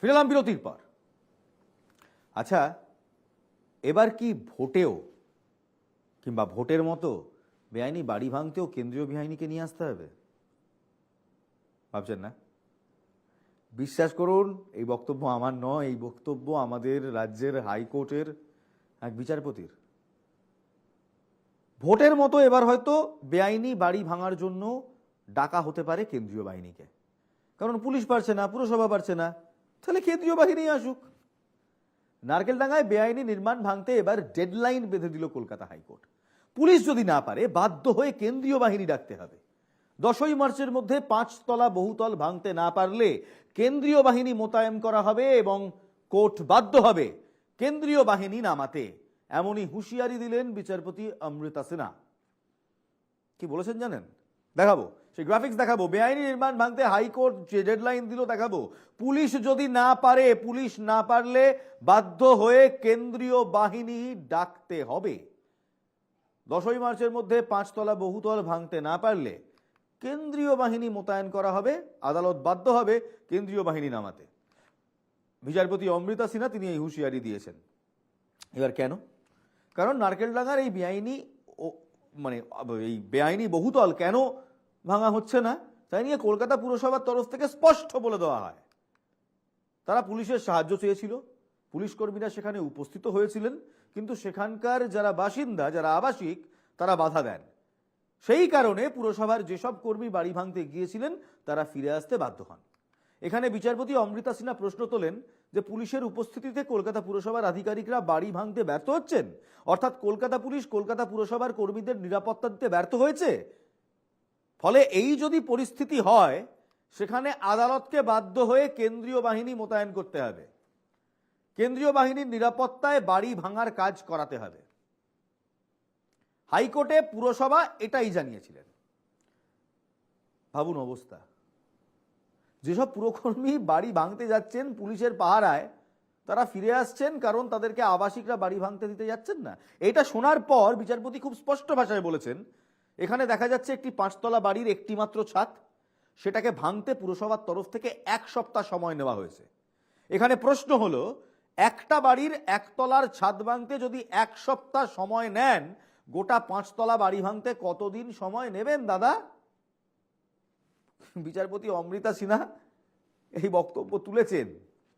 ফিরলাম বিরতির পর। আচ্ছা এবার কি ভোটেও কিংবা ভোটের মতো বেআইনি বাড়ি ভাঙতেও কেন্দ্রীয় বাহিনীকে নিয়ে আসতে হবে? ভাবছেন না? বিশ্বাস করুন, এই বক্তব্য আমার নয়, এই বক্তব্য আমাদের রাজ্যের হাইকোর্টের এক বিচারপতির। ভোটের মতো এবার হয়তো বেআইনি বাড়ি ভাঙার জন্য ডাকা হতে পারে কেন্দ্রীয় বাহিনীকে। কারণ পুলিশ পারছে না, পুরসভা পারছে না। তাহলে কেন্দ্রীয় বাহিনী আসুক। নারকেলডাঙ্গায় বেআইনি নির্মাণ ভাঙতে এবার ডেডলাইন বেঁধে দিল কলকাতা হাইকোর্ট। পুলিশ যদি না পারে, বাধ্য হয়ে কেন্দ্রীয় বাহিনী ডাকতে হবে। দশই মার্চের মধ্যে পাঁচতলা বহুতল ভাঙতে না পারলে কেন্দ্রীয় বাহিনী মোতায়েন করা হবে এবং কোর্ট বাধ্য হবে কেন্দ্রীয় বাহিনী নামাতে। এমনই হুঁশিয়ারি দিলেন বিচারপতি অমৃতা সিনহা। কি বলেছেন জানেন? দেখাবো। সেই গ্রাফিক্স দেখাবো। বেআইনি নির্মাণ ভাঙতে হাইকোর্ট যে ডেডলাইন দিল দেখাবো। পুলিশ যদি না পারে, পুলিশ না পারলে বাধ্য হয়ে কেন্দ্রীয় বাহিনী ডাকতে হবে। দশই মার্চের মধ্যে পাঁচতলা বহুতল ভাঙতে না পারলে কেন্দ্রীয় বাহিনী মোতায়েন করা হবে, আদালত বাধ্য হবে কেন্দ্রীয় বাহিনী নামাতে। বিচারপতি অমৃতা সিনহা তিনি এই হুঁশিয়ারি দিয়েছেন। এবার কেন? কারণ নারকেলডাঙ্গার এই বেআইনি মানে এই বেআইনি বহুতল কেন ভাঙা হচ্ছে না, তাই নিয়ে কলকাতা পুরসভার তরফ থেকে স্পষ্ট বলে দেওয়া হয়। তারা পুলিশের সাহায্য চেয়েছিল, পুলিশ কর্মীরা সেখানে উপস্থিত হয়েছিলেন, কিন্তু সেখানকার যারা বাসিন্দা, যারা আবাসিক, তারা বাধা দেন। সেই কারণে পুরসভার যেসব কর্মী বাড়ি ভাঙতে গিয়েছিলেন, তারা ফিরে আসতে বাধ্য হন। এখানে বিচারপতি অমৃতা সিনহা প্রশ্ন তোলেন যে, পুলিশের উপস্থিতিতে কলকাতা পুরসভার আধিকারিকরা বাড়ি ভাঙতে ব্যর্থ হচ্ছেন? অর্থাৎ কলকাতা পুলিশ কলকাতা পুরসভার কর্মীদের নিরাপত্তা দিতে ব্যর্থ হয়েছে? ফলে এই যদি পরিস্থিতি হয়, সেখানে আদালতকে বাধ্য হয়ে কেন্দ্রীয় বাহিনী মোতায়েন করতে হবে। কেন্দ্রীয় বাহিনীর নিরাপত্তায় বাড়ি ভাঙার কাজ করাতে হবে। হাইকোর্টে পুরসভা এটাই জানিয়েছিলেন। ভাবুন অবস্থা। যেসব পুরকর্মী বাড়ি ভাঙতে যাচ্ছেন পুলিশের পাহারায়, তারা ফিরে আসছেন কারণ তাদেরকে আবাসিকরা বাড়ি ভাঙতে দিতে যাচ্ছেন না। এটা শোনার পর বিচারপতি খুব স্পষ্ট ভাষায় বলেছেন এখানে দেখা যাচ্ছে একটি পাঁচতলা বাড়ির একটি মাত্র ছাদ। সেটাকে ভাঙতে পুরসভার তরফ থেকে এক সপ্তাহ সময় নেওয়া হয়েছে। এখানে প্রশ্ন হলো, একটা বাড়ির একতলার ছাদ ভাঙতে যদি এক সপ্তাহ সময় নেন, গোটা পাঁচতলা বাড়ি ভাঙতে কতদিন সময় নেবেন দাদা? বিচারপতি অমৃতা সিনহা এই বক্তব্য তুলেছেন,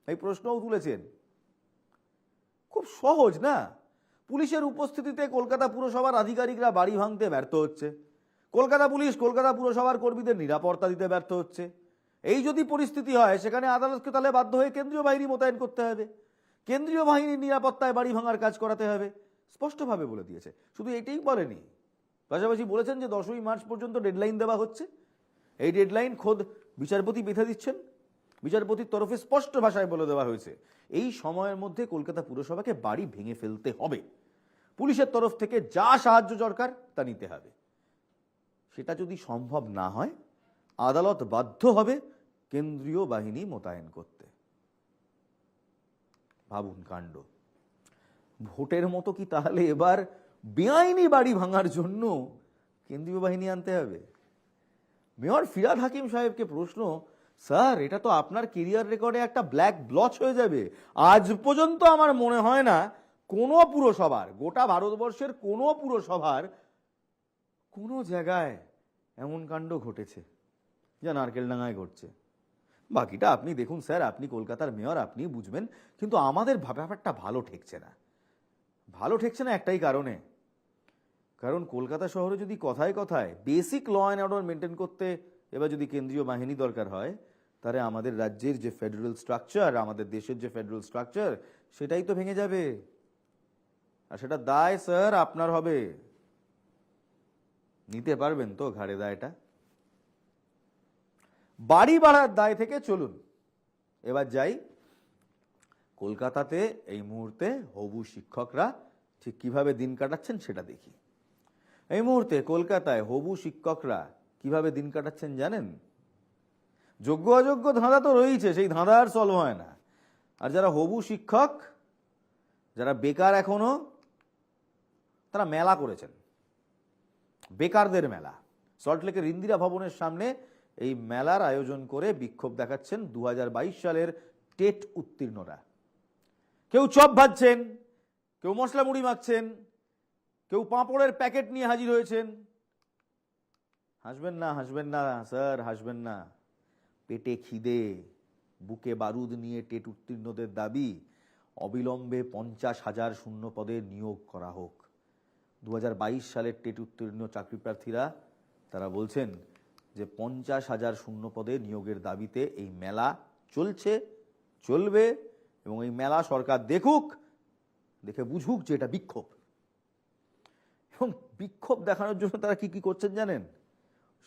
এই প্রশ্নও তুলেছেন। খুব সহজ না? পুলিশের উপস্থিতিতে কলকাতা পুরসভার আধিকারিকরা বাড়ি ভাঙতে ব্যর্থ হচ্ছে। কলকাতা পুলিশ কলকাতা পুরসভার কর্মীদের নিরাপত্তা দিতে ব্যর্থ হচ্ছে। এই যদি পরিস্থিতি হয়, সেখানে আদালতকে তাহলে বাধ্য হয়ে কেন্দ্রীয় বাহিনী মোতায়েন করতে হবে। কেন্দ্রীয় বাহিনীর নিরাপত্তায় বাড়ি ভাঙার কাজ করাতে হবে, স্পষ্টভাবে বলে দিয়েছে। শুধু এটাই বলেনি, পাশাপাশি বলেছেন যে দশই মার্চ পর্যন্ত ডেডলাইন দেওয়া হচ্ছে। এই ডেডলাইন খোদ বিচারপতি বেঁধে দিচ্ছেন। বিচারপতির তরফে স্পষ্ট ভাষায় বলে দেওয়া হয়েছে, এই সময়ের মধ্যে কলকাতা পুরসভাকে বাড়ি ভেঙে ফেলতে হবে। পুলিশের তরফ থেকে যা সাহায্য দরকার তা নিতে হবে। সেটা যদি সম্ভব না হয়, আদালত বাধ্য হবে কেন্দ্রীয় বাহিনী মোতায়েন করতে। ভাবুন কাণ্ড। ভোটের মতো কি তাহলে এবার বেআইনি বাড়ি ভাঙার জন্য কেন্দ্রীয় বাহিনী আনতে হবে? মেয়র ফিরাদ হাকিম সাহেবকে প্রশ্ন, স্যার, এটা তো আপনার কেরিয়ার রেকর্ডে একটা ব্ল্যাক ব্লচ হয়ে যাবে। আজ পর্যন্ত আমার মনে হয় না কোনো পুরসভার, গোটা ভারতবর্ষের কোনো পুরসভার কোনো জায়গায় এমন কাণ্ড ঘটেছে যা নারকেলডাঙ্গায় ঘটছে। বাকিটা আপনি দেখুন স্যার, আপনি কলকাতার মেয়র, আপনি বুঝবেন, কিন্তু আমাদের ব্যাপারটা ভালো ঠেকছে না। ভালো ঠেকছে না একটাই কারণে। কারণ কলকাতা শহরে যদি কথায় কথায় basic law and order maintain করতে এবার যদি কেন্দ্রীয় বাহিনী দরকার হয়, তাহলে আমাদের রাজ্যের যে ফেডারেল স্ট্রাকচার আমাদের দেশের যে ফেডারেল স্ট্রাকচার সেটাই তো ভেঙে যাবে। আর সেটা দায়, স্যার, আপনার হবে। নিতে পারবেন তো ঘাড়ে দায়টা। বাড়ি বাড়ার দায় থেকে চলুন। এবার যাই। কলকাতাতে এই মুহূর্তে হবু শিক্ষকরা ঠিক কীভাবে দিন কাটাচ্ছেন সেটা দেখি। এই মুহূর্তে কলকাতায় হবু শিক্ষকরা কীভাবে দিন কাটাচ্ছেন জানেন? যোগ্য অযোগ্য ধাঁধা তো রয়েছে, সেই ধাঁধা আর সলভ হয় না। আর যারা হবু শিক্ষক, যারা বেকার এখনও তারা মেলা করেছেন। বেকারদের মেলা। সল্টলেকের ইন্দিরা ভবনের সামনে এই মেলার আয়োজন করে বিক্ষোভ দেখাচ্ছেন দু হাজার বাইশ সালের টেট উত্তীর্ণরা। কেউ চপ ভাজছেন, কেউ মশলা মুড়ি মাখছেন, কেউ পাঁপড়ের প্যাকেট নিয়ে হাজির হয়েছেন। হাসবেন না হাসবেন না, স্যার, হাসবেন না। পেটে খিদে, বুকে বারুদ নিয়ে টেট উত্তীর্ণদের দাবি, অবিলম্বে পঞ্চাশ হাজার শূন্য পদে নিয়োগ করা হোক। দু হাজার বাইশ সালের টেট উত্তীর্ণ চাকরি প্রার্থীরা, তারা বলছেন যে পঞ্চাশ হাজার শূন্য পদে নিয়োগের দাবিতে এই মেলা চলছে, চলবে এবং এই মেলা সরকার দেখুক, দেখে বুঝুক যে এটা বিক্ষোভ। এবং বিক্ষোভ দেখানোর জন্য তারা কি কি করছেন জানেন?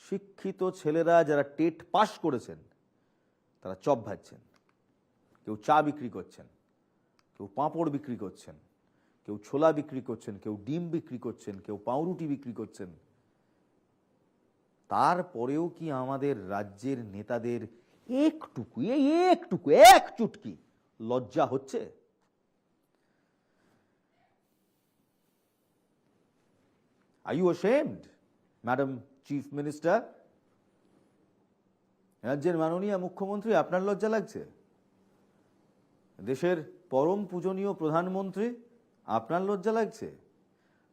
শিক্ষিত ছেলেরা যারা টেট পাশ করেছেন, তারা চপ ভাজছেন, কেউ চা বিক্রি করছেন, কেউ পাঁপড় বিক্রি করছেন কেউ ছোলা বিক্রি করছেন কেউ ডিম বিক্রি করছেন কেউ পাউরুটি বিক্রি করছেন। তারপরেও কি আমাদের রাজ্যের নেতাদের একটুকু একটুকু এক চুটকি লজ্জা হচ্ছে? Are you ashamed, Madam Chief Minister? রাজ্যের মাননীয় মুখ্যমন্ত্রী আপনার লজ্জা লাগছে? দেশের পরম পূজনীয় প্রধানমন্ত্রী আপনার লজ্জা লাগছে?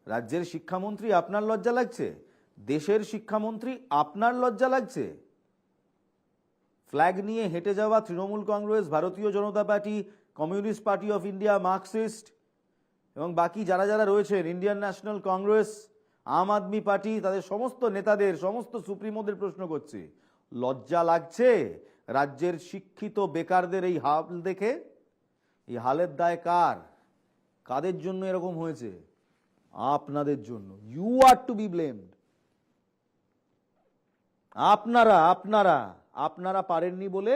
রাজ্যের শিক্ষামন্ত্রী আপনার লজ্জা লাগছে? দেশের শিক্ষামন্ত্রী আপনার লজ্জা লাগছে? ফ্ল্যাগ নিয়ে হেঁটে যাওয়া Trinamool Congress, Bharatiya Janata party, communist party of India, Marxist এবং বাকি যারা যারা রয়েছেন, Indian National Congress, Aam Aadmi party, তাদের সমস্ত নেতাদের, সমস্ত সুপ্রিমোদের প্রশ্ন করছি। লজ্জা লাগছে? রাজ্যের শিক্ষিত বেকারদের এই হাল দেখে? এই হালের দায় কার? কাদের জন্য এরকম হয়েছে? আপনাদের জন্য। You are to be blamed আপনারা আপনারা আপনারা পারেননি বলে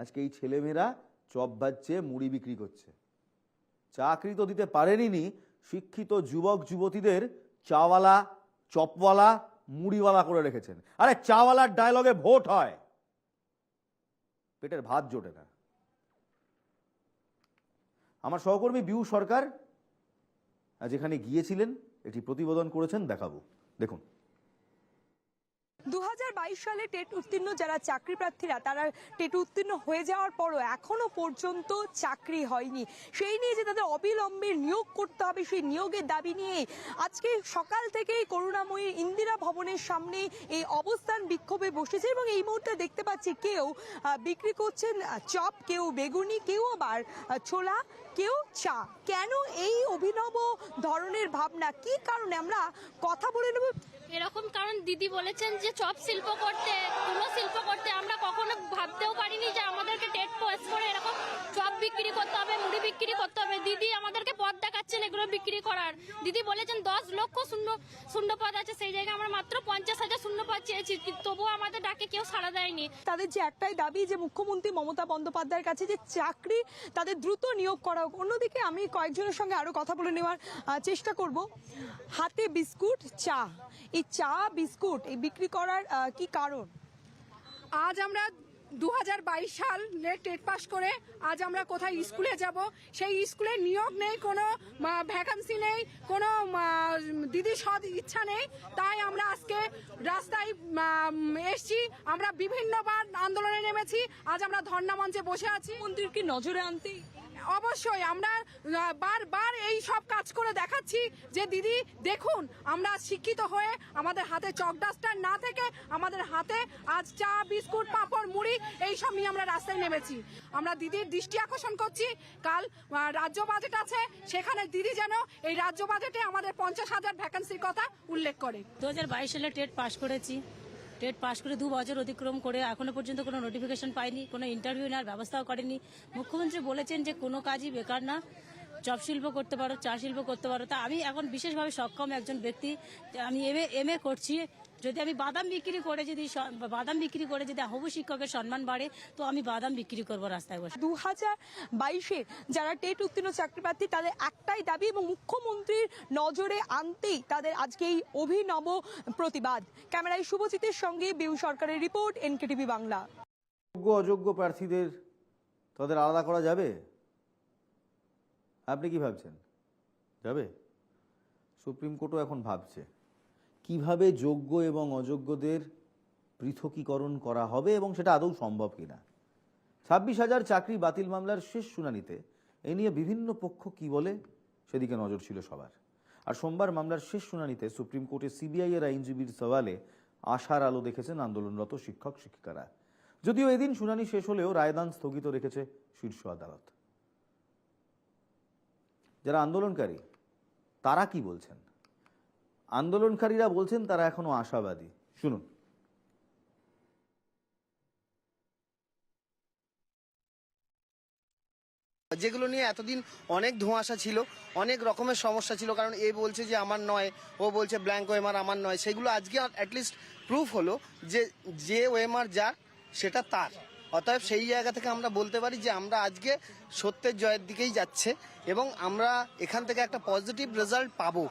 আজকে এই ছেলেমেয়েরা চপ ভাজছে, মুড়ি বিক্রি করছে। চাকরি তো দিতে পারেনি শিক্ষিত যুবক, যুবতীদের চাওয়ালা, চপওয়ালা, মুড়িওয়ালা করে রেখেছেন। আরে চাওয়ালার ডায়লগে ভোট হয়। পেটের ভাত জোটে না। আমার সহকর্মী বিউ সরকার এখানে গিয়েছিলেন এটি প্রতিবেদন করেছেন দেখাবো। দেখুন। দু হাজার বাইশ সালে টেট উত্তীর্ণ যারা চাকরি প্রার্থীরা, তারা টেট উত্তীর্ণ হয়ে যাওয়ার পরও এখনও পর্যন্ত চাকরি হয়নি। সেই নিয়ে যে তাদের অবিলম্বে নিয়োগ করতে হবে, সেই নিয়োগের দাবি নিয়ে আজকে সকাল থেকেই করুণাময়ী ইন্দিরা ভবনের সামনে এই অবস্থান বিক্ষোভে বসেছে এবং এই মুহূর্তে দেখতে পাচ্ছি কেউ বিক্রি করছেন চপ, কেউ বেগুনি, কেউ আবার ছোলা, কেউ চা। কেন এই অভিনব ধরনের ভাবনা? কি কারণে? আমরা কথা বলে নেব এরকম কারণ দিদি বলেছেন যে চপ শিল্প করতে তুলো শিল্প করতে আমরা কখনো ভাবতেও পারিনি যে আমাদেরকে টেট পাস করে এরকম চপ বিক্রি করতে হবে, মুড়ি বিক্রি করতে হবে। দিদি আমাদেরকে পথ দেখাচ্ছেন এগুলো বিক্রি করার। দিদি বলেছেন দশ লক্ষ শূন্য শূন্য পদ আছে, সেই জায়গায় আমরা মাত্র পঞ্চাশ হাজার শূন্য পদ চেয়েছি, তবুও আমাদের ডাকে কেউ সাড়া দেয়নি। তাদের যে একটাই দাবি যে মুখ্যমন্ত্রী মমতা বন্দ্যোপাধ্যায়ের কাছে যে চাকরি তাদের দ্রুত নিয়োগ করা হোক, অন্যদিকে আমি কয়েকজনের সঙ্গে আরও কথা বলে নেওয়ার চেষ্টা করব। হাতে বিস্কুট, চা। এই চা বিস্কুট এই বিক্রি করার কি কারণ? আজ আমরা দু হাজার সাল নেট টেট পাস করে আজ আমরা কোথায় স্কুলে যাব? সেই স্কুলে নিয়োগ নেই কোনো ভ্যাকান্সি নেই কোনো দিদি সদ ইচ্ছা নেই। তাই আমরা আজকে রাস্তায় এসছি। আমরা বিভিন্নবার আন্দোলনে নেমেছি। আজ আমরা ধর্ণা মঞ্চে বসে আছি। মন্ত্রীর কি নজরে আনতেই অবশ্যই আমরা বারবার এই সব কাজ করে দেখাচ্ছি যে দিদি, দেখুন, আমরা শিক্ষিত হয়ে আমাদের হাতে চক ডাস্টার না থেকে আমাদের হাতে আজ চা, বিস্কুট, পাঁপড়, মুড়ি, এই সব নিয়ে আমরা রাস্তায় নেমেছি। আমরা দিদির দৃষ্টি আকর্ষণ করছি। কাল রাজ্য বাজেট আছে, সেখানে দিদি যেন এই রাজ্য বাজেটে আমাদের পঞ্চাশ হাজার ভ্যাকান্সির কথা উল্লেখ করে। দু হাজার বাইশ সালে টেট পাশ করেছি। টেট পাশ করে দু বছর অতিক্রম করে এখনও পর্যন্ত কোনো নোটিফিকেশন পাইনি, কোনো ইন্টারভিউ নেওয়ার ব্যবস্থাও করেনি। মুখ্যমন্ত্রী বলেছেন যে কোনো কাজই বেকার না। চপ শিল্প করতে পারো, চা শিল্প করতে পারো। তা আমি এখন বিশেষভাবে সক্ষম একজন ব্যক্তি। আমি এম এ করছি। যদি আমি বাদাম বিক্রি করে যদি বাদাম বিক্রি করে যদি হবু শিক্ষকের সম্মান বাড়ে তো আমি বাদাম বিক্রি করব রাস্তায় বসে। দু হাজার বাইশে যারা টেট উত্তীর্ণ চাকরি প্রার্থী তাদের একটাই দাবি এবং মুখ্যমন্ত্রীর নজরে আনতেই তাদের আজকে এই অভিনব প্রতিবাদ। ক্যামেরায় শুভজিতের সঙ্গে বিউ সরকারের রিপোর্ট এনকেটিভি বাংলা। যোগ্য অযোগ্য প্রার্থীদের তাদের আলাদা করা যাবে? আপনি কি ভাবছেন? যাবে? সুপ্রিম কোর্টও এখন ভাবছে। কীভাবে যোগ্য এবং অযোগ্যদের পৃথকীকরণ করা হবে এবং সেটা আদৌ সম্ভব কিনা? ছাব্বিশ হাজার চাকরি বাতিল মামলার শেষ শুনানিতে এ নিয়ে বিভিন্ন পক্ষ কি বলে সেদিকে নজর ছিল সবার। আর সোমবার মামলার শেষ শুনানিতে সুপ্রিম কোর্টে সিবিআই এর আইনজীবীর সওয়ালে আশার আলো দেখেছেন আন্দোলনরত শিক্ষক, শিক্ষিকারা। যদিও এদিন শুনানি শেষ হলেও রায়দান স্থগিত রেখেছে শীর্ষ আদালত। যারা আন্দোলনকারী, তারা কি বলছেন? আন্দোলনকারীরা বলছেন তারা এখনও আশাবাদী। শুনুন। যেগুলো নিয়ে এতদিন অনেক ধোঁয়াশা ছিল, অনেক রকমের সমস্যা ছিল, কারণ এ বলছে যে আমার নয়, ও বলছে ব্ল্যাঙ্ক ওয়েমার আমার নয়, সেগুলো আজকে অ্যাটলিস্ট প্রুফ হলো যে যে ওয়েমার যার, সেটা তার। অতএব সেই জায়গা থেকে আমরা বলতে পারি যে আমরা আজকে সত্যের জয়ের দিকেই যাচ্ছে এবং আমরা এখান থেকে একটা পজিটিভ রেজাল্ট পাবো।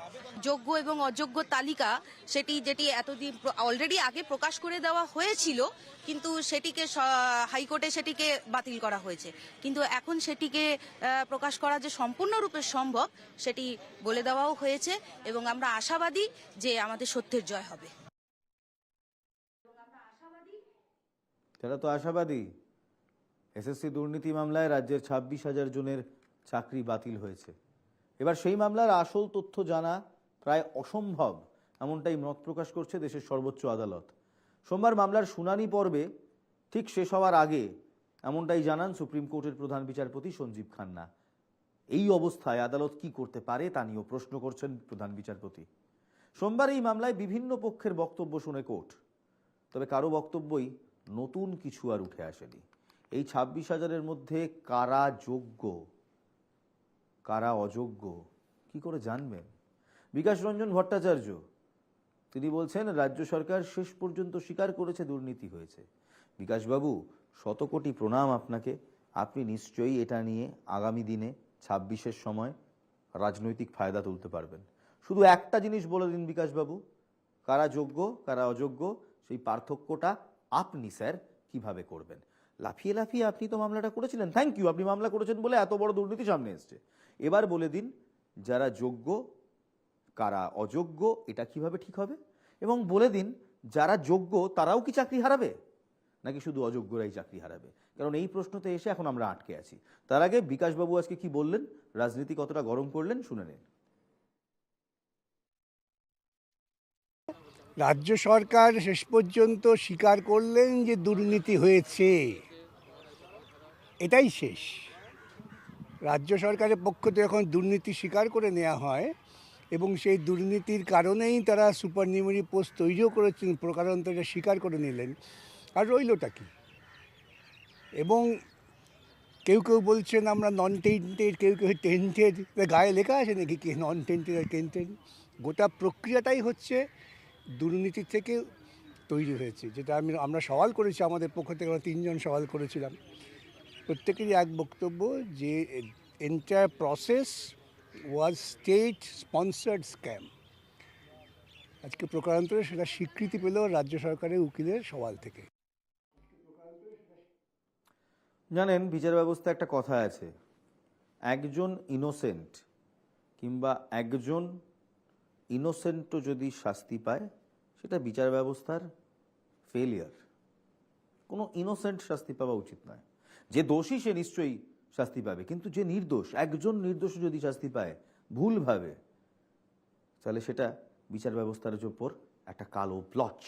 যোগ্য এবং অযোগ্য তালিকা সেটি যেটি এতদিন অলরেডি আগে প্রকাশ করে দেওয়া হয়েছিল, কিন্তু সেটিকে হাইকোর্টে সেটিকে বাতিল করা হয়েছে। কিন্তু এখন সেটিকে প্রকাশ করা যে সম্পূর্ণরূপে সম্ভব, সেটি বলে দেওয়াও হয়েছে এবং আমরা আশাবাদী যে আমাদের সত্যের জয় হবে। তারা তো আশাবাদী। এসএসসি দুর্নীতি মামলায় রাজ্যের ছাব্বিশ হাজার জনের চাকরি বাতিল হয়েছে। এবার সেই মামলার আসল তথ্য জানা প্রায় অসম্ভব, এমনটাই মত প্রকাশ করছে দেশের সর্বোচ্চ আদালত। সোমবার মামলার শুনানি পর্বে ঠিক শেষ হওয়ার আগে এমনটাই জানান সুপ্রিম কোর্টের প্রধান বিচারপতি সঞ্জীব খান্না। এই অবস্থায় আদালত কি করতে পারে তা নিয়েও প্রশ্ন করছেন প্রধান বিচারপতি। সোমবার এই মামলায় বিভিন্ন পক্ষের বক্তব্য শুনে কোর্ট। তবে কারও বক্তব্যই নতুন কিছু আর উঠে আসেনি। এই ছাব্বিশ হাজারের মধ্যে কারা যোগ্য, কারা অযোগ্য, কি করে জানবেন? বিকাশ রঞ্জন ভট্টাচার্য, তিনি বলছেন, রাজ্য সরকার শেষ পর্যন্ত স্বীকার করেছে, দুর্নীতি হয়েছে। বিকাশবাবু শত কোটি প্রণাম আপনাকে। আপনি নিশ্চয়ই এটা নিয়ে আগামী দিনে ছাব্বিশের সময় রাজনৈতিক ফায়দা তুলতে পারবেন। শুধু একটা জিনিস বলে দিন বিকাশবাবু, কারা যোগ্য, কারা অযোগ্য, সেই পার্থক্যটা আপনি, স্যার, কীভাবে করবেন? লাফিয়ে লাফিয়ে আপনি তো মামলাটা করেছিলেন। থ্যাংক ইউ আপনি মামলা করেছেন বলে এত বড় দুর্নীতি সামনে এসছে। এবার বলে দিন, যারা যোগ্য, কারা অযোগ্য, এটা কীভাবে ঠিক হবে? এবং বলে দিন, যারা যোগ্য, তারাও কি চাকরি হারাবে? নাকি শুধু অযোগ্যরাই চাকরি হারাবে? কারণ এই প্রশ্নতে এসে এখন আমরা আটকে আছি। তার আগে বিকাশবাবু আজকে কি বললেন? রাজনীতি কতটা গরম করলেন, শুনে নিন। রাজ্য সরকার শেষ পর্যন্ত স্বীকার করলেন যে দুর্নীতি হয়েছে। এটাই শেষ। রাজ্য সরকারের পক্ষ থেকে এখন দুর্নীতি স্বীকার করে নেওয়া হয় এবং সেই দুর্নীতির কারণেই তারা সুপার নিউমারি পোস্ট তৈরিও করেছেন, প্রকারান্তরে স্বীকার করে নিলেন। আর রইলটা কি? এবং কেউ কেউ বলছেন, আমরা নন টেন্টেড কেউ কেউ টেন্টেড গায়ে লেখা আছে নাকি কি? নন টেন্টেড আর টেন্টেড গোটা প্রক্রিয়াটাই হচ্ছে দুর্নীতি থেকে তৈরি হয়েছে, যেটা আমি, আমরা সওয়াল করেছি, আমাদের পক্ষ থেকে আমরা তিনজন সওয়াল করেছিলাম। প্রত্যেকেরই এক বক্তব্য যে entire process was state sponsored scam আজকে প্রকারান্তরে সেটা স্বীকৃতি পেল রাজ্য সরকারের উকিলের সওয়াল থেকে। জানেন, বিচার ব্যবস্থা একটা কথা আছে, একজন ইনোসেন্ট কিংবা একজন ইনোসেন্টও যদি শাস্তি পায় সেটা বিচার ব্যবস্থার ফেলিয়ার কোনো ইনোসেন্ট শাস্তি পাওয়া উচিত নয়। যে দোষী সে নিশ্চয়ই শাস্তি পাবে, কিন্তু যে নির্দোষ, একজন নির্দোষ যদি শাস্তি পায় ভুলভাবে তাহলে সেটা বিচার ব্যবস্থার উপর একটা কালো প্লচ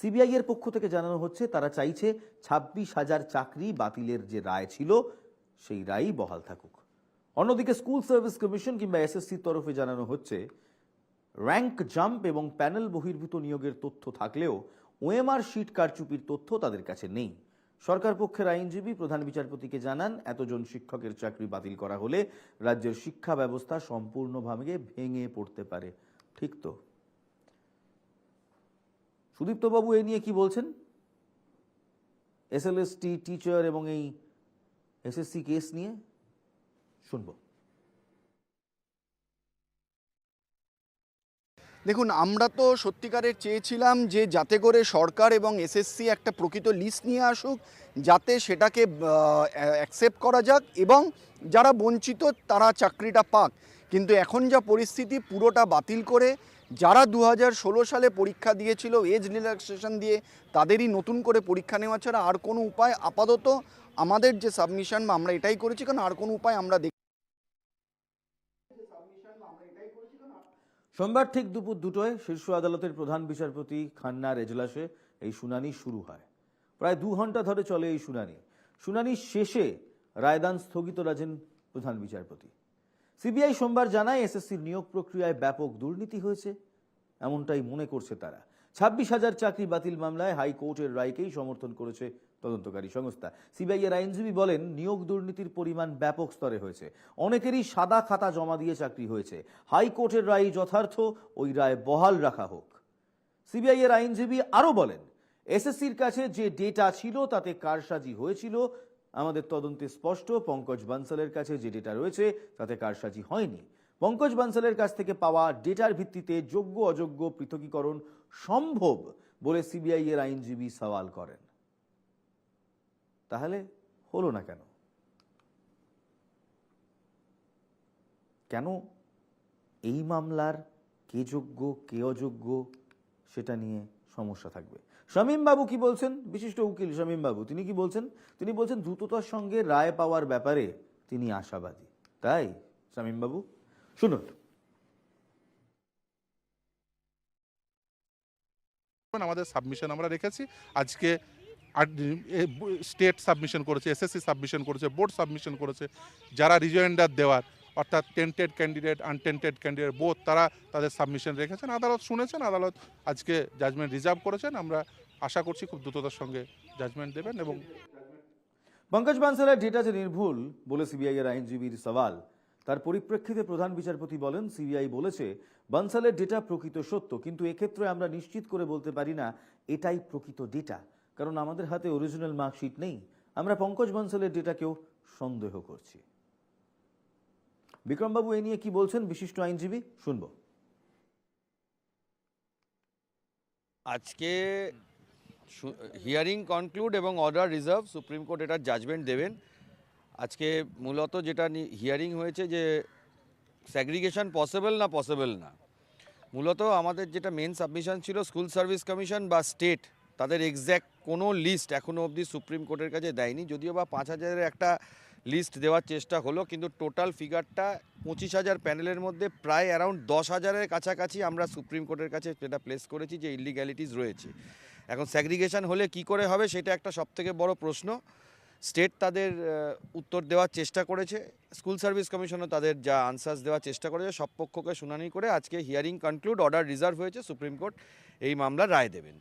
সিবিআই এর পক্ষ থেকে জানানো হচ্ছে, তারা চাইছে ছাব্বিশ হাজার চাকরি বাতিলের যে রায় ছিল, সেই রায়ই বহাল থাকুক। অন্যদিকে স্কুল সার্ভিস কমিশন কিংবা এসএসসির তরফে জানানো হচ্ছে র্যাঙ্ক জাম্প এবং প্যানেল বহির্ভূত নিয়োগের তথ্য থাকলেও ওএমআর শিট কারচুপির তথ্য তাদের কাছে নেই। সরকার পক্ষের আইনজীবী প্রধান বিচারপতিকে জানান, এতজন শিক্ষকের চাকরি বাতিল করা হলে রাজ্যের শিক্ষা ব্যবস্থা সম্পূর্ণভাবে ভেঙে পড়তে পারে। ঠিক তো? সুদীপ্তবাবু এ নিয়ে কি বলছেন? এসএলএসটি টিচার এবং এই এসএসসি কেস নিয়ে? শুনব। দেখুন, আমরা তো সত্যিকারের চেয়েছিলাম যে যাতে করে সরকার এবং এসএসসি একটা প্রকৃত লিস্ট নিয়ে আসুক, যাতে সেটাকে অ্যাকসেপ্ট করা যাক এবং যারা বঞ্চিত তারা চাকরিটা পাক। কিন্তু এখন যা পরিস্থিতি, পুরোটা বাতিল করে যারা দু হাজার ষোলো সালে পরীক্ষা দিয়েছিল এজ রিল্যাক্সেশন দিয়ে, তাদেরই নতুন করে পরীক্ষা নেওয়া ছাড়া আর কোনো উপায় আপাতত আমাদের যে সাবমিশন বা আমরা এটাই করেছি, কারণ আর কোনো উপায় আমরা দেখি সোমবার ঠিক দুপুর দুটোয় শীর্ষ আদালতের প্রধান বিচারপতি খান্নার এজলাসে এই শুনানি শুরু হয়। প্রায় দু ঘণ্টা ধরে চলে এই শুনানি। শুনানির শেষে রায়দান স্থগিত রাখেন প্রধান বিচারপতি। সিবিআই সোমবার জানায় এসএসসির নিয়োগ প্রক্রিয়ায় ব্যাপক দুর্নীতি হয়েছে, এমনটাই মনে করছে তারা। ছাব্বিশ হাজার চাকরি বাতিল মামলায় হাইকোর্টের রায়কেই সমর্থন করেছে তদন্তকারী সংস্থা। সিবিআই এর আইনজীবী বলেন, নিয়োগ দুর্নীতির পরিমাণ ব্যাপক স্তরে হয়েছে। অনেকেরই সাদা খাতা জমা দিয়ে চাকরি হয়েছে। হাইকোর্টের রায় যথার্থ, ওই রায় বহাল রাখা হোক। সিবিআই এর আইনজীবী আরও বলেন, এসএসসির কাছে যে ডেটা ছিল তাতে কারসাজি হয়েছিল। আমাদের তদন্তে স্পষ্ট, পঙ্কজ বানসালের কাছে যে ডেটা রয়েছে তাতে কারসাজি হয়নি। পঙ্কজ বানসালের কাছ থেকে পাওয়া ডেটার ভিত্তিতে যোগ্য অযোগ্য পৃথকীকরণ সম্ভব বলে সিবিআই এর আইনজীবী সওয়াল করেন। তাহলে হলো না কেন? কেন এই মামলার কে যোগ্য, কে অযোগ্য সেটা নিয়ে সমস্যা থাকবে? শামীম বাবু কি বলছেন? বিশিষ্ট উকিল শামীম বাবু, তিনি কি বলছেন? তিনি বলছেন দ্রুততার সঙ্গে রায় পাওয়ার ব্যাপারে তিনি আশাবাদী। তাই শামীম বাবু, শুনুন। আমাদের সাবমিশন আমরা রেখেছি। আজকে স্টেট সাবমিশন করেছে এসএসসি সাবমিশন করেছে বোর্ড সাবমিশন করেছে, যারা রিজয়েন্ডার দেওয়ার, অর্থাৎ টেন্টেড ক্যান্ডিডেট আনটেন্টেড ক্যান্ডিডেট বোধ তারা তাদের সাবমিশন রেখেছেন। আদালত শুনেছেন, আদালত আজকে জাজমেন্ট রিজার্ভ করেছেন। আমরা আশা করছি খুব দ্রুততার সঙ্গে জাজমেন্ট দেবেন এবং পঙ্কজ বানসালের ডেটা যে নির্ভুল বলে সিবিআই এর আইনজীবীর সওয়াল। তার পরিপ্রেক্ষিতে প্রধান বিচারপতি বলেন সিবিআই বলেছে, বানসালের ডেটা প্রকৃত সত্য, কিন্তু এক্ষেত্রে আমরা নিশ্চিত করে বলতে পারি না, এটাই প্রকৃত ডেটা কারণ আমাদের হাতে অরিজিনাল মার্কশিট নেই। আমরা পঙ্কজ বানসালের ডেটাকেও সন্দেহ করছি। বিক্রমবাবু এ নিয়ে কি বলছেন বিশিষ্ট আইনজীবী? শুনব। আজকে হিয়ারিং কনক্লুড এবং অর্ডার রিজার্ভ সুপ্রিম কোর্ট এটার জাজমেন্ট দেবেন। আজকে মূলত যেটা হিয়ারিং হয়েছে যে স্যাগ্রিগেশন পসিবল না পসিবল না। মূলত আমাদের যেটা মেন সাবমিশন ছিল স্কুল সার্ভিস কমিশন বা স্টেট তাদের এক্স্যাক্ট কোনো লিস্ট এখনও অবধি সুপ্রিম কোর্টের কাছে দেয়নি, যদিও বা পাঁচ হাজারের একটা লিস্ট দেওয়ার চেষ্টা হলো, কিন্তু টোটাল ফিগারটা পঁচিশ হাজার প্যানেলের মধ্যে প্রায় অ্যারাউন্ড দশ হাজারের কাছাকাছি আমরা সুপ্রিম কোর্টের কাছে যেটা প্লেস করেছি যে ইলিগ্যালিটিস রয়েছে। এখন স্যাগ্রিগেশন হলে কি করে হবে সেটা একটা সবথেকে বড় প্রশ্ন। স্টেট তাদের উত্তর দেওয়ার চেষ্টা করেছে স্কুল সার্ভিস কমিশনও তাদের যা আনসার্স দেওয়ার চেষ্টা করেছে, সব পক্ষকে শুনানি করে আজকে হিয়ারিং কনক্লুড অর্ডার রিজার্ভ হয়েছে সুপ্রিম কোর্ট এই মামলা রায় দেবেন।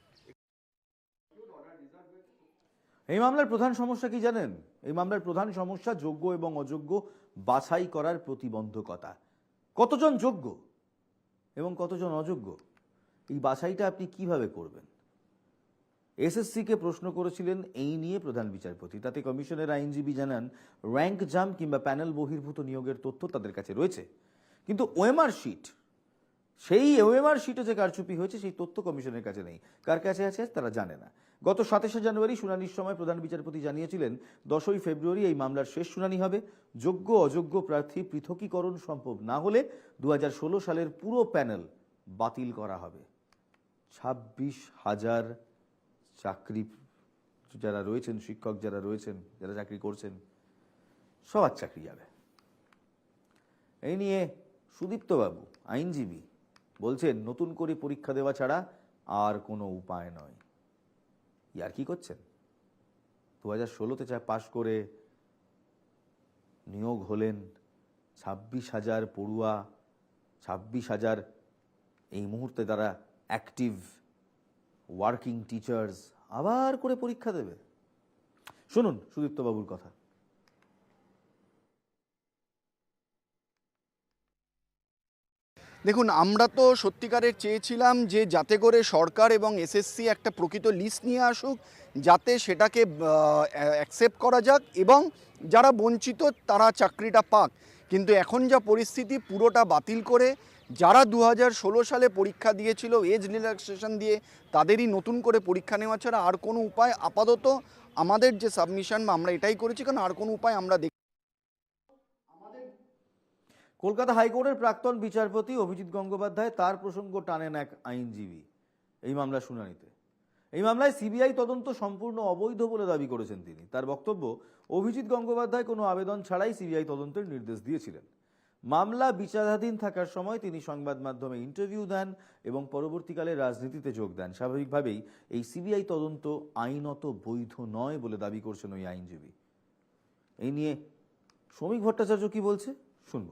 এই মামলার প্রধান সমস্যা কি জানেন? এই মামলার প্রধান সমস্যা যোগ্য এবং অযোগ্য বাছাই করার প্রতিবন্ধকতা। কতজন যোগ্য এবং কতজন অযোগ্য? এই বাছাইটা আপনি কীভাবে করবেন? এসএসসিকে প্রশ্ন করেছিলেন, এই নিয়ে প্রধান বিচারপতি। তাতে কমিশনের আইনজীবী জানান, র্যাঙ্ক জাম কিংবা প্যানেল বহির্ভূত নিয়োগের তথ্য তাদের কাছে রয়েছে। কিন্তু ওএমআর শিট, সেই ওএমআর শিটে যে কারচুপি হয়েছে, সেই তথ্য কমিশনের কাছে নেই। কার কাছে আছে তারা জানে না। গত সাতাশে জানুয়ারি শুনানির সময় প্রধান বিচারপতি জানিয়েছিলেন, দশই ফেব্রুয়ারি এই মামলার শেষ শুনানি হবে। যোগ্য, অযোগ্য প্রার্থী পৃথকীকরণ সম্ভব না হলে দু হাজার ষোলো সালের পুরো প্যানেল বাতিল করা হবে। ছাব্বিশ হাজার চাকরি যারা রয়েছেন, শিক্ষক যারা রয়েছেন, যারা চাকরি করছেন, সবার চাকরি যাবে। এই নিয়ে সুদীপ্তবাবু, আইনজীবী, বলছেন, নতুন করে পরীক্ষা দেওয়া ছাড়া আর কোনো উপায় নয়। ইয়ার কি করছেন? দু হাজার ষোলোতে চা পাশ করে নিয়োগ হলেন ছাব্বিশ হাজার পড়ুয়া, ছাব্বিশ হাজার এই মুহূর্তে তারা অ্যাক্টিভ ওয়ার্কিং টিচার্স আবার করে পরীক্ষা দেবে। শুনুন সুদীপ্তবাবুর কথা। দেখুন, আমরা তো সত্যিকারের চেয়েছিলাম যে যাতে করে সরকার এবং এসএসসি একটা প্রকৃত লিস্ট নিয়ে আসুক, যাতে সেটাকে অ্যাকসেপ্ট করা যাক এবং যারা বঞ্চিত তারা চাকরিটা পাক। কিন্তু এখন যা পরিস্থিতি, পুরোটা বাতিল করে যারা দু হাজার ষোলো সালে পরীক্ষা দিয়েছিল এজ রিল্যাক্সেশন দিয়ে, তাদেরই নতুন করে পরীক্ষা নেওয়া ছাড়া আর কোনো উপায় আপাতত আমাদের যে সাবমিশন বা আমরা এটাই করেছি, কারণ আর কোনো উপায় আমরা কলকাতা হাইকোর্টের প্রাক্তন বিচারপতি অভিজিৎ গঙ্গোপাধ্যায় তার প্রসঙ্গ টানেন এক আইনজীবী। এই মামলার শুনানিতে। এই মামলায় সিবিআই তদন্ত সম্পূর্ণ অবৈধ বলে দাবি করেছেন তিনি। তার বক্তব্য, অভিজিৎ গঙ্গোপাধ্যায় কোনো আবেদন ছাড়াই সিবিআই তদন্তের নির্দেশ দিয়েছিলেন। মামলা বিচারাধীন থাকার সময় তিনি সংবাদ মাধ্যমে ইন্টারভিউ দেন এবং পরবর্তীকালে রাজনীতিতে যোগ দেন। স্বাভাবিকভাবেই এই সিবিআই তদন্ত আইনত বৈধ নয় বলে দাবি করছেন ওই আইনজীবী। এই নিয়ে শ্রমিক ভট্টাচার্য কি বলছে? শুনব।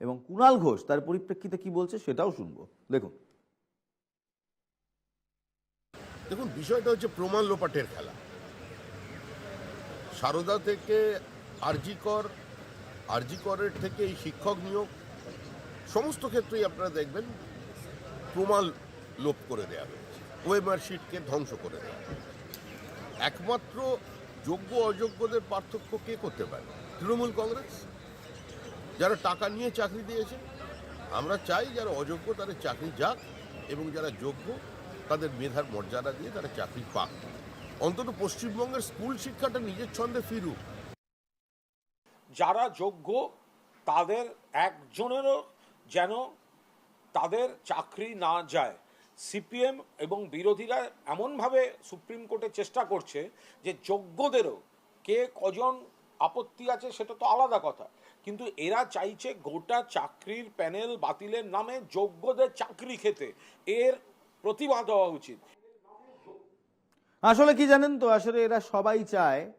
এবং কুণাল ঘোষ তার পরিপ্রেক্ষিতে কি বলছে সেটাও শুনব। দেখুন। দেখুন, বিষয়টা হচ্ছে প্রমাণ লোপাটের খেলা। সারদা থেকে আরজিকর, আরজিকরের থেকে এই শিক্ষক নিয়োগ, সমস্ত ক্ষেত্রেই আপনারা দেখবেন প্রমাণ লোপ করে দেওয়া হয়েছে। ওয়েমার শিটকে ধ্বংস করে দেওয়া একমাত্র যোগ্য অযোগ্যদের পার্থক্য কে করতে পারে? তৃণমূল কংগ্রেস? যারা টাকা নিয়ে চাকরি দিয়েছে, আমরা চাই যারা অযোগ্য তাদের চাকরি যাক এবং যারা যোগ্য তাদের মেধার মর্যাদা দিয়ে তারা চাকরি পাক। অন্তত পশ্চিমবঙ্গের স্কুল শিক্ষাটা নিজের ছন্দে ফিরুক। যারা যোগ্য তাদের একজনেরও যেন তাদের চাকরি না যায়। সিপিএম এবং বিরোধীরা এমনভাবে সুপ্রিম কোর্টে চেষ্টা করছে যে যোগ্যদেরও কে কজন আপত্তি আছে, সেটা তো আলাদা কথা। কিন্তু এরা চাইছে গোটা চাকরির প্যানেল বাতিলের নামে যোগ্যদের চাকরি খেতে। এর প্রতিবাদ হওয়া উচিত। আসলে কি জানেন তো, আসলে এরা সবাই চায়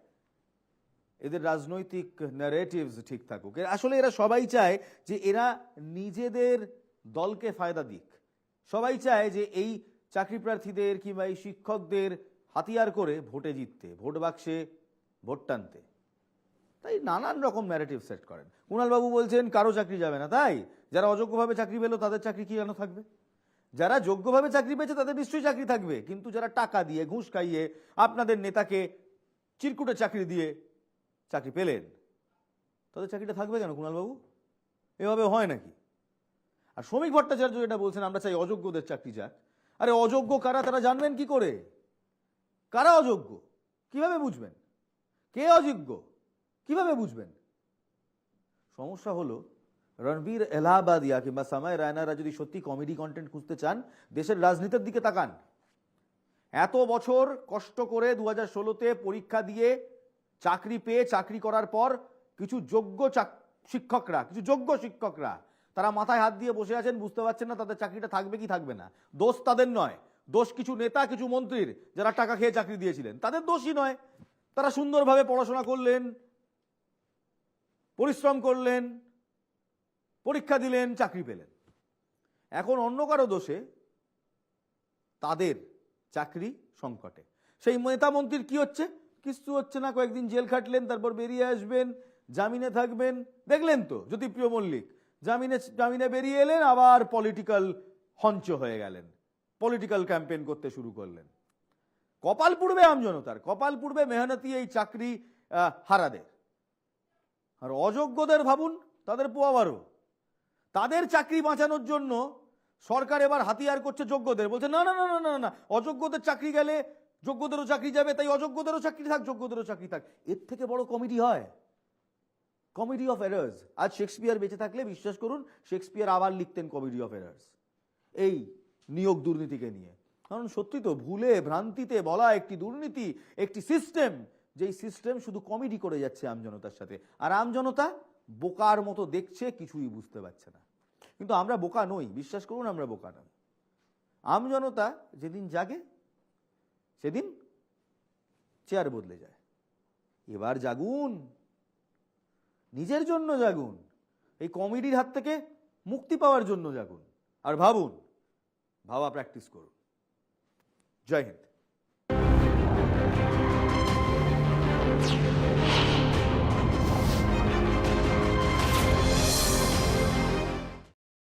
এদের রাজনৈতিক ন্যারেটিভস ঠিক থাকুক। আসলে এরা সবাই চায় যে এরা নিজেদের দলকে ফায়দা দিক। সবাই চায় যে এই চাকরি প্রার্থীদের কিংবা এই শিক্ষকদের হাতিয়ার করে ভোটে জিততে, ভোট বাক্সে ভোট টানতে। তাই নানান রকম ন্যারেটিভ সেট করেন। কুণালবাবু বলছেন, কারও চাকরি যাবে না। তাই? যারা অযোগ্যভাবে চাকরি পেল, তাদের চাকরি কি কেন থাকবে? যারা যোগ্যভাবে চাকরি পেয়েছে, তাদের নিশ্চয়ই চাকরি থাকবে। কিন্তু যারা টাকা দিয়ে, ঘুষ খাইয়ে আপনাদের নেতাকে চিরকুটে চাকরি দিয়ে চাকরি পেলেন, তাদের চাকরিটা থাকবে কেন কুণালবাবু এভাবে হয় নাকি? আর শ্রমিক ভট্টাচার্য যেটা বলছেন, আমরা চাই অযোগ্যদের চাকরি যাক। আরে অযোগ্য কারা, তারা জানবেন কি করে? কারা অযোগ্য? কীভাবে বুঝবেন? কে অযোগ্য? কীভাবে বুঝবেন? সমস্যা হলো, রণবীর এলাহাবাদিয়া কিংবা সামায় রায়নারা যদি সত্যি কমেডি কন্টেন্ট খুঁজতে চান, দেশের রাজনীতির দিকে তাকান। এত বছর কষ্ট করে দু হাজার ষোলোতে পরীক্ষা দিয়ে চাকরি পেয়ে চাকরি করার পর কিছু যোগ্য শিক্ষকরা, কিছু যোগ্য শিক্ষকরা, তারা মাথায় হাত দিয়ে বসে আছেন, বুঝতে পারছেন না তাদের চাকরিটা থাকবে কি থাকবে না। দোষ তাদের নয়। দোষ কিছু নেতা, কিছু মন্ত্রীর, যারা টাকা খেয়ে চাকরি দিয়েছিলেন। তাদের দোষই নয়। তারা সুন্দরভাবে পড়াশোনা করলেন পরিশ্রম করলেন, পরীক্ষা দিলেন, চাকরি পেলেন। এখন অন্য কারও দোষে তাদের চাকরি সংকটে। সেই নেতা মন্ত্রীর কি হচ্ছে? কিছু হচ্ছে না, কয়েকদিন জেল খাটলেন, তারপর বেরিয়ে আসবেন, জামিনে থাকবেন। দেখলেন তো, জ্যোতিপ্রিয় মল্লিক, জামিনে জামিনে বেরিয়ে এলেন, আবার পলিটিক্যাল হঞ্চ হয়ে গেলেন। পলিটিক্যাল ক্যাম্পেইন করতে শুরু করলেন। কপাল পুড়বে আমজনতার, কপাল পুড়বে মেহনতি এই চাকরি হারাদের। আর অযোগ্যদের ভাবুন, তাদের পোয়াবারও তাদের চাকরি বাঁচানোর জন্য সরকার এবার হাতিয়ার করছে যোগ্যদের। বলছে, না না না না না না, অযোগ্যদের চাকরি গেলে যোগ্যদেরও চাকরি যাবে, তাই অযোগ্যদেরও চাকরি থাক, যোগ্যদেরও চাকরি থাক। এর থেকে বড় কমেডি হয়। Comedy of errors. আজ শেক্সপিয়ার বেঁচে থাকলে বিশ্বাস করুন, শেক্সপিয়ার আবার লিখতেন কমেডি অফ এরার্স। এই নিয়োগ দুর্নীতিকে নিয়ে। কারণ সত্যি তো, ভুলে, ভ্রান্তিতে বলা একটি দুর্নীতি, একটি সিস্টেম যেই সিস্টেম শুধু কমেডি করে যাচ্ছে আমজনতার সাথে। আর আমজনতা বোকার মতো দেখছে, কিছুই বুঝতে পারছে না। কিন্তু আমরা বোকা নই, বিশ্বাস করুন আমরা বোকা নই। আমজনতা যেদিন জাগে, সেদিন চেয়ার বদলে যায়। এবার জাগুন, নিজের জন্য জাগুন, এই কমেডির হাত থেকে মুক্তি পাওয়ার জন্য জাগুন। আর ভাবুন, ভাবা প্র্যাকটিস করুন। জয় হিন্দ।